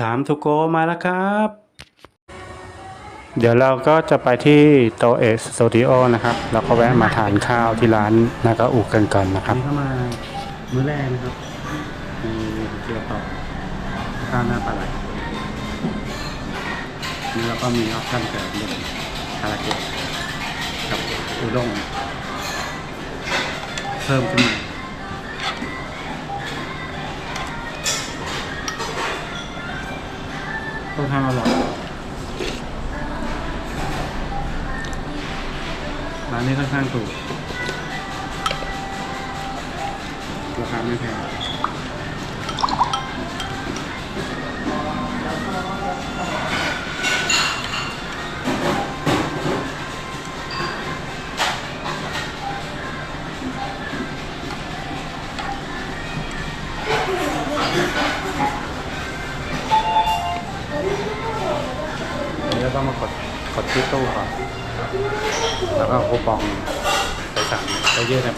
ถามทุกโกมาแล้วครับ เดี๋ยวเราก็จะไปที่โตเอสสตูดิโอนะครับ แล้วก็แวะมาทานข้าวที่ร้านนากาอุกันก่อนนะครับนี่เข้ามามื้อแรกนะครับมีเกี๊ยวต่อข้าวหน้าปลาไหลนี่แล้วก็มีออปชั่นเสริมเป็นคาราเกะกับอุด้งเพิ่มขึ้นมา ค่อนข้างอร่อยร้านนี้ค่อนข้างถูกราคาไม่แพง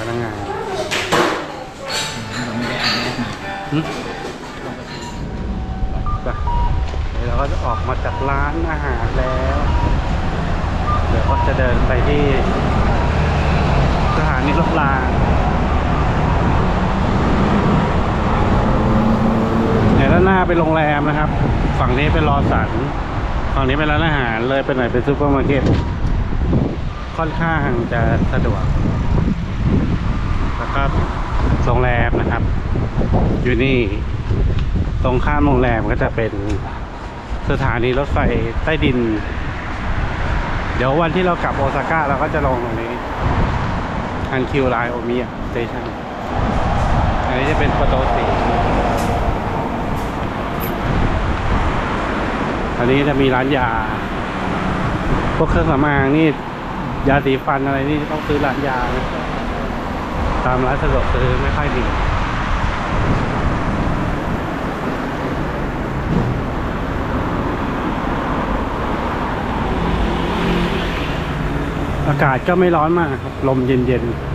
พนักงานเราไม่ได้อ่านแรกมาหึไปเดี๋ยวเราก็จะออกมาจากร้านอาหารแล้ว เดี๋ยวก็จะเดินไปที่สถานีรถรางเดี๋ยวด้านหน้าเป็นโรงแรมนะครับ ฝั่งนี้เป็นรอสันฝั่งนี้เป็นร้านอาหารเลยไปหน่อยเป็นซูเปอร์มาร์เก็ตค่อนข้างจะสะดวกแล้ว ก็โรงแรมนะครับ อยู่นี่ ตรงข้ามโรงแรมก็จะเป็นสถานีรถไฟใต้ดิน เดี๋ยววันที่เรากลับโอซาก้าเราก็จะลงตรงนี้ฮันคิวไลโอมิยะสเตชันอันนี้จะเป็นประตูสีอันนี้จะมีร้านยา พวกเครื่องสำอางนี่ยาสีฟันอะไรนี่ต้องซื้อร้านยานะ ตามร้านสะดวกซื้อไม่ค่อยมีอากาศก็ไม่ร้อนมากครับ ลมเย็นๆ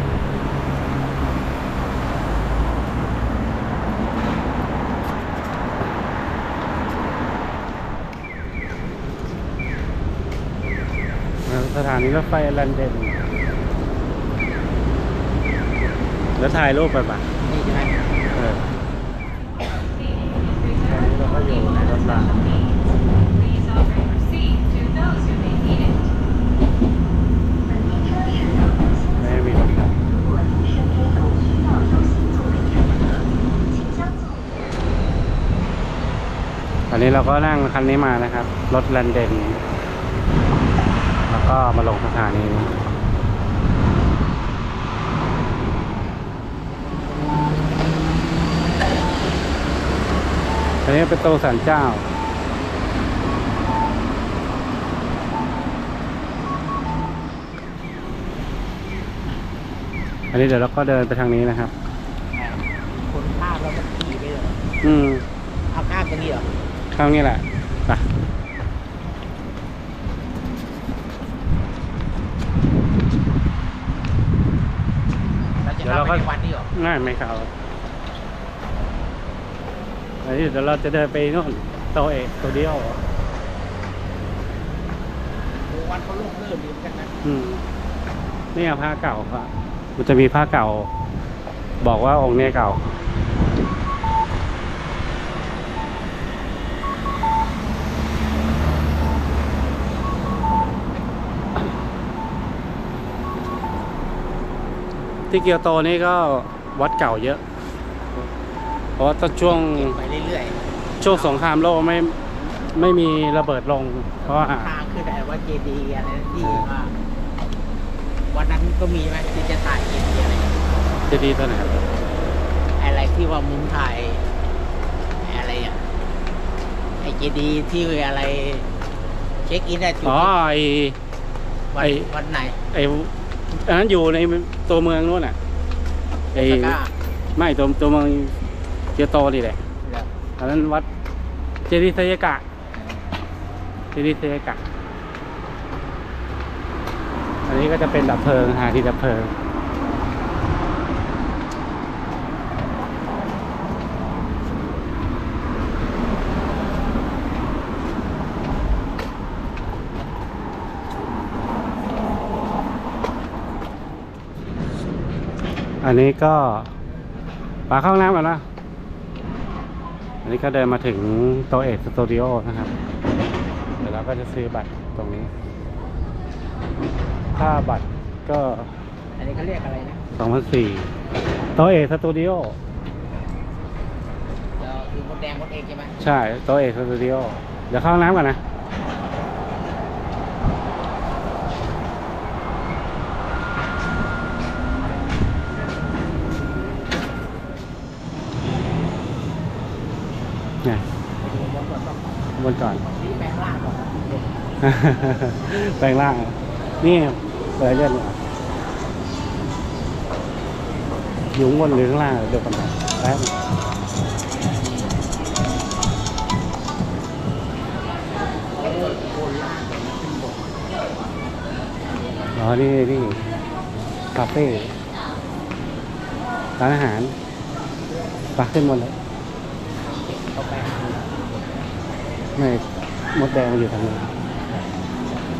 สถานีรถไฟลันเดน แล้วถ่ายรูปไปปะนี่ใช่ไหมเออตอนนี้เราก็อยู่ในรถราง Please offer your seat to those who may need it. ไม่มีรถรางอันนี้เราก็นั่งคันนี้มานะครับ รถลันเดน แล้วก็มาลงสถานี อันนี้เป็นโตสันเจ้า อันนี้เดี๋ยวเราก็เดินไปทางนี้นะครับ คนข้ามเราจะขี่ไปเลยอืมเอาข้ามตรงนี้เหรอข้างนี้แหละไปเราจะเข้าไปในวันนี้เหรอ ง่ายไหมครับ อันนี้เดี๋ยวเราจะเดินไปนู่นโตเอกสตูดิโอโอ้วันเขาลงเริ่มดีเหมือนกันนะอืมนี่อะผ้าเก่าครับมันจะมีผ้าเก่า บอกว่าองค์เนี้ยเก่าที่เกียวโตนี่ก็วัดเก่าเยอะ เพราะว่าตอนช่วงเก็บไปเรื่อยช่วงสงครามโลกไม่ไม่มีระเบิดลง เพราะว่าๆทางคือแต่ว่าเจดีย์อะไรที่ว่าวันนั้นก็มีไหมที่จะถ่ายเจดีย์อะไรจะดีตัวไหนครับอะไรที่ว่ามุมถ่ายอะไรอะไอเจดีย์ที่อะไร เช็คอินได้จุดอ๋อไอวันไอ้วันไหนไออันนั้นอยู่ในตัวเมืองนู้นอะไอโอซาก้าไม่ตัวตัวเมือง เจโตนี่แหละอันนั้นวัดเจดีเซยกะ เจดีเซยกะ อันนี้ก็จะเป็นดับเพลิงหาที่ดับเพลิงอันนี้ก็ปลาเข้าน้ำแล้วนะ อันนี้ก็เดินมาถึงโตเอกสตูดิโอนะครับ เดี๋ยวเราก็จะซื้อบัตรตรงนี้ ค่าบัตรก็อันนี้เขาเรียกอะไรนะสองพันสี่โตเอกสตูดิโอเดี๋ยวคือมดแดงมดเอกใช่ไหมใช่โตเอกสตูดิโอเดี๋ยวเข้าห้องน้ำก่อนนะ เนี่ย ไปดูบนก่อน ต้องบนก่อนนี่แปลงร่างก่อนแปลงร่าง นี่เปิดเล่นอะอยู่ข้างบนหรือข้างล่างเดี๋ยวกันนะแป๊บโอ้ยบนล่างก่อนนะขึ้นบนอ๋อ นี่นี่คาเฟ่ร้านอาหารปักขึ้นบนเลย เข้าไปหา ไม่มดแดงมันอยู่ทางนี้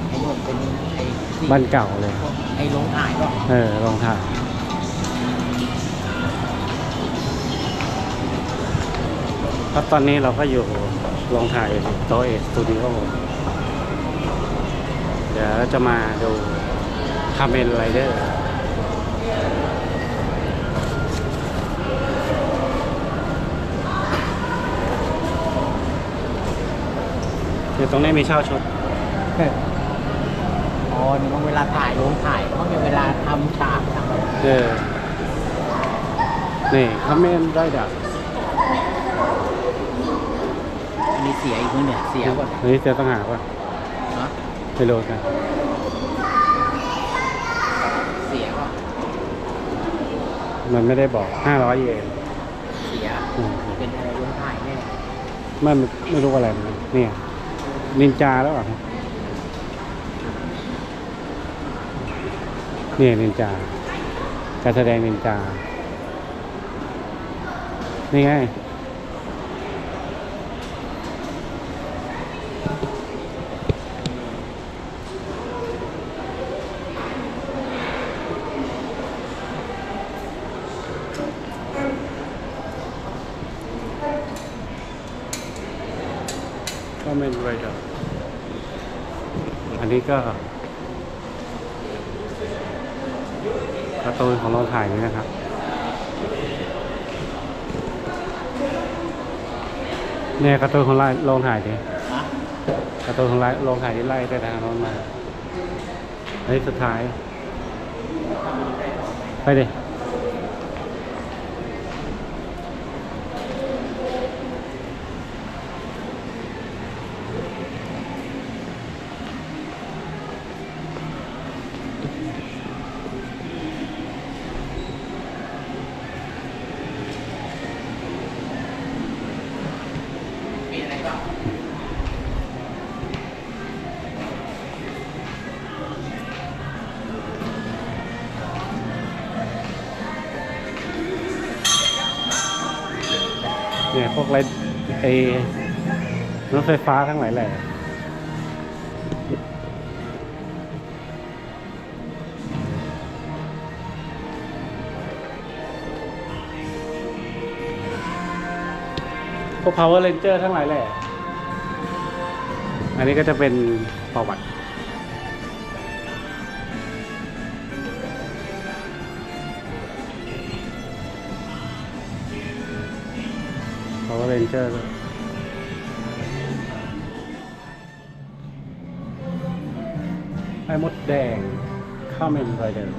ไอ้โน่นเป็นไอ้ที่บ้านเก่าเลย ไอ้โรงถ่ายก็เออรองถ่ายครับตอนนี้เราก็อยู่โรงถ่ายโตเอสตูดิโอเดี๋ยวเราจะมาดูคาเมนไรเดอร์ เดี๋ยวตรงนี้มีเช่าชุด อ๋อนี่มันเวลาถ่ายโรงถ่ายเขามีเวลาทำฉากทำอะไรเออ นี่คาเมนไรเดอร์อันนี้เสียอีกมั้งเนี่ยเสียก่อนอันนี้จะต้องหาป่ะเนาะไปโหลดกันเสียก่อนมันไม่ได้บอก 500 เยนเสียอืมเป็นอะไรโรงถ่ายแน่ไม่ไม่รู้อะไรเหมือนกันเนี่ย นินจาแล้วเหรอเนี่ยนินจาการแสดงนินจา นี่ไง ก็เป็นไรเดอร์อันนี้ก็การ์ตูนของเราถ่ายนี้นะครับเนี่ยการ์ตูนของเราลงถ่ายดิฮะการ์ตูนของเราลงถ่ายที่ไล่ไปทางโน้นมาอันนี้สุดท้าย ไปดิ ไรไอ้รถไฟฟ้าทั้งหลายแหล่พวก power ranger ทั้งหลายแหล่อันนี้ก็จะเป็นประวัติ power ranger ด้วยไอ้มดแดงข้าเมนไรเดอร์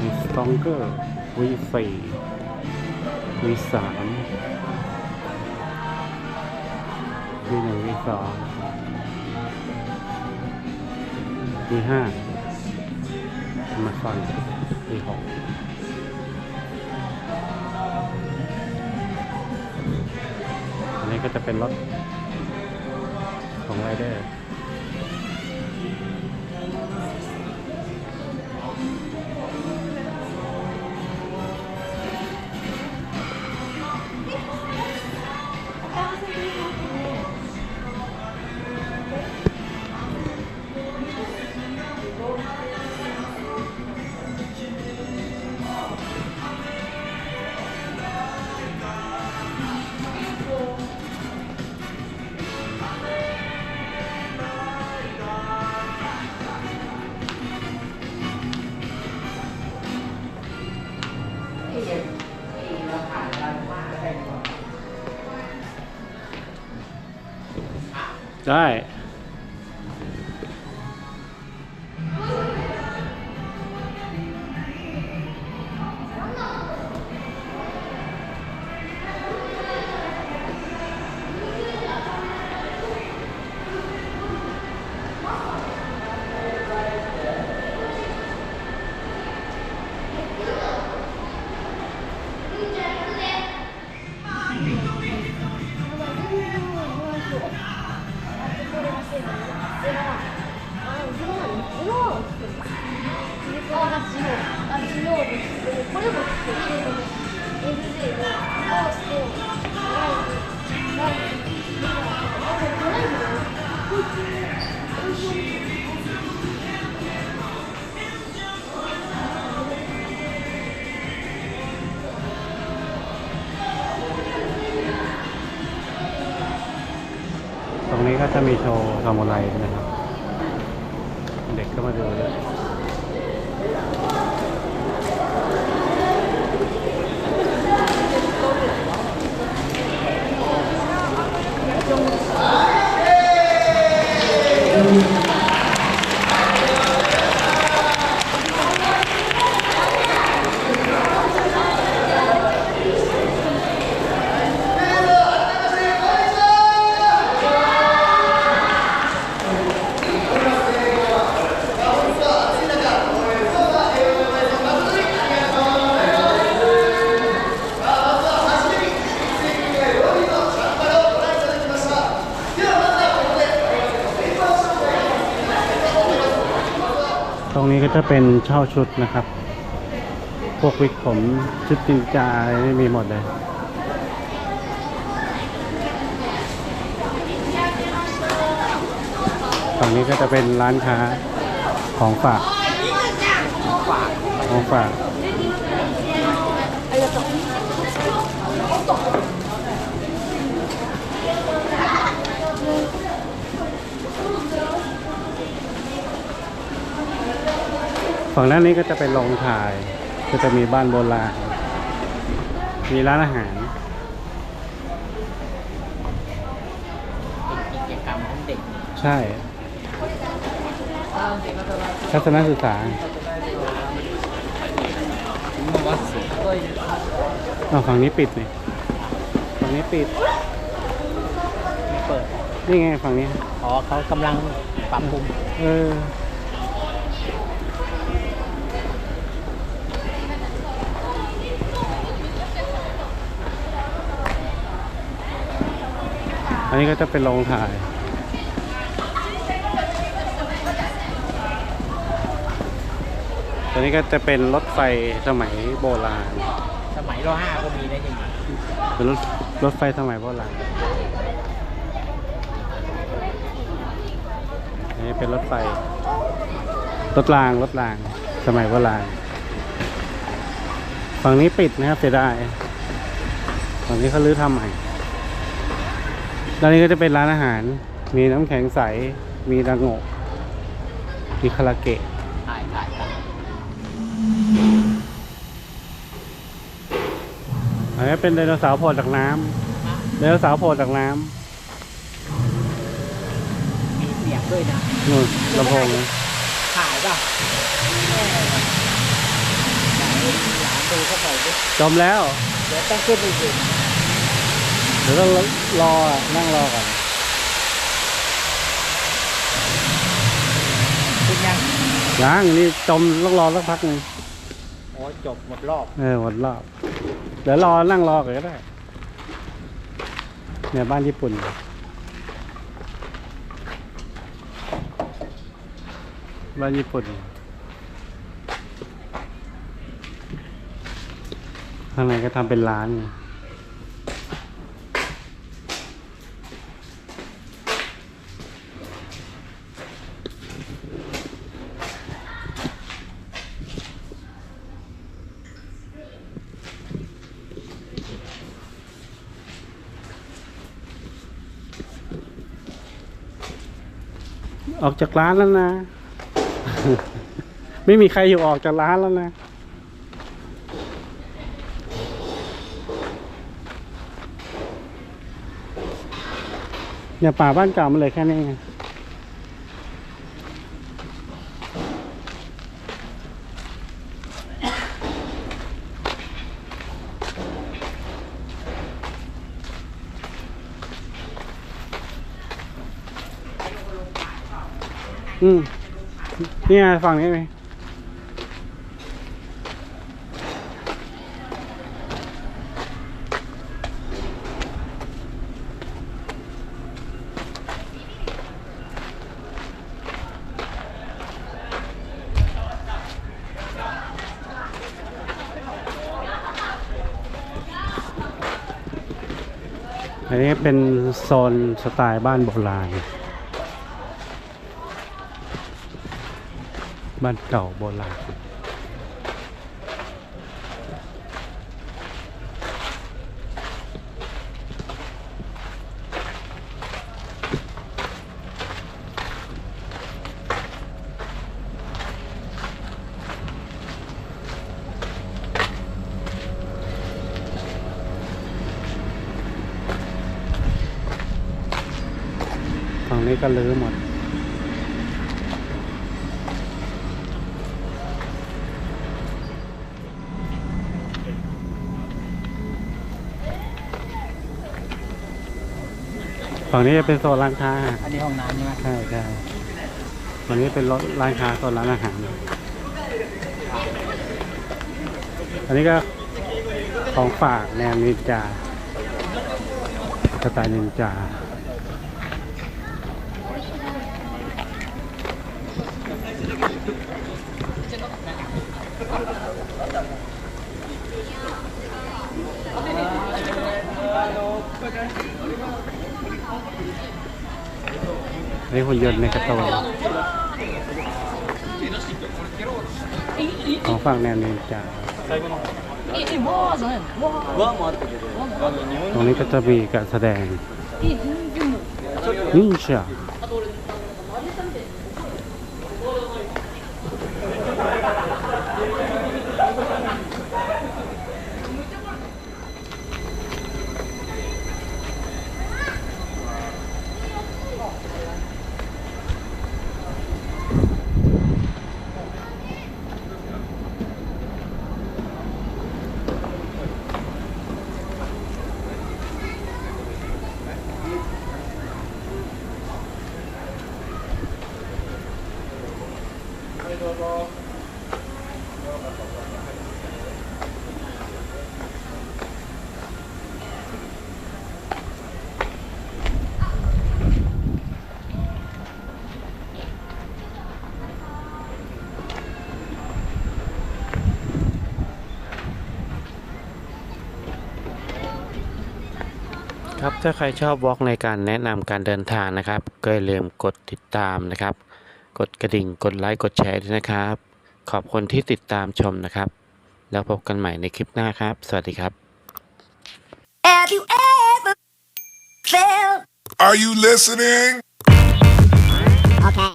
มีสตองเกอร์วีสี่วีสามวีหนึ่งวีสองวีห้ามาฟังวีหก นี้ก็จะเป็นรถของไรเดอร์ ได้ ก็จะมีโชว์ซามูไรด้วยนะครับ เด็กก็มาดูด้วย เป็นเช่าชุดนะครับ พวกวิกผมชุดจินจาไรนี่มีหมดเลยฝั่งนี้ก็จะเป็นร้านค้าของฝาก ของฝากฝั่ งด้านนี้ก็จะเป็นโรงถ่าย ก็จะมีบ้านโบราณ มีร้านอาหารเป็นกิจกรรมของเด็กใช่ ทัศนศึกษาอ้าวฝั่งนี้ปิดนี่ฝั่งนี้ปิด เปิด นี่ไงฝั่งนี้ อ๋อเขากำลังปรับปรุง เออ อันนี้ก็จะเป็นโรงถ่าย ตัวนี้ก็จะเป็นรถไฟสมัยโบราณ สมัยรห้าก็มีนะจริงเป็นรถรถไฟสมัยโบราณอันนี้เป็นรถไฟ รถรางรถรางสมัยโบราณ ฝั่งนี้ปิดนะครับเสียดายฝั่งนี้เขาลื้อทำใหม่ ด้านนี้ก็จะเป็นร้านอาหาร มีน้ำแข็งใส มีดังโงะมีคาราเกะถ่ายถ่ายถ่ายอันนี้เป็นไดโนเสาร์โผล่จากน้ำไดโนเสาร์โผล่จากน้มีเสียงด้วยนะำนู่นลำโพงนะถ่ายป่ะแม่ไหนหลานดูเข้าไปดิจมแล้ว เดี๋ยวต้องขึ้นไปดู เดี๋ยวต้องรออะนั่งรอก่อนขึ้นยังยังนี่จมต้องรอสักพักหนึ่งโอ้จบหมดรอบเออหมดรอบ เดี๋ยวรอนั่งรอก่อนก็ได้เนี่ยบ้านญี่ปุ่นบ้านญี่ปุ่นข้างในก็ทำเป็นร้านไง ออกจากร้านแล้วนะ ไม่มีใครอยู่ออกจากร้านแล้วนะนเนี่ยป่าบ้านเก่ามันเลยแค่นี้ไง อืมนี่ไงฝั่งนี้ไหมอันนี้เป็นโซนสไตล์บ้านโบราณ บ้านเก่าโบราณฝั่งนี้ก็ลื้อหมด ฝั่งนี้จะเป็นโซนร้านค้าอันนี้ห้องน้ำใช่ไหมใช่ใช่ฝั่งนี้เป็นรถร้านค้าโซนร้านอาหารอันนี้ก็ของฝากแนวนินจาสไตล์นินจา อันนี้หุ่นยนต์ในกระตูนของฝั่งแนวนี้จาตรงนี้ก็จะมีการแสดงนินจา ถ้าใครชอบวอล์กในการแนะนำการเดินทางนะครับ ก็อย่าลืมกดติดตามนะครับ กดกระดิ่งกดไลค์กดแชร์ด้วยนะครับ ขอบคุณที่ติดตามชมนะครับ แล้วพบกันใหม่ในคลิปหน้าครับ สวัสดีครับ Have you ever felt Are you listening? okay?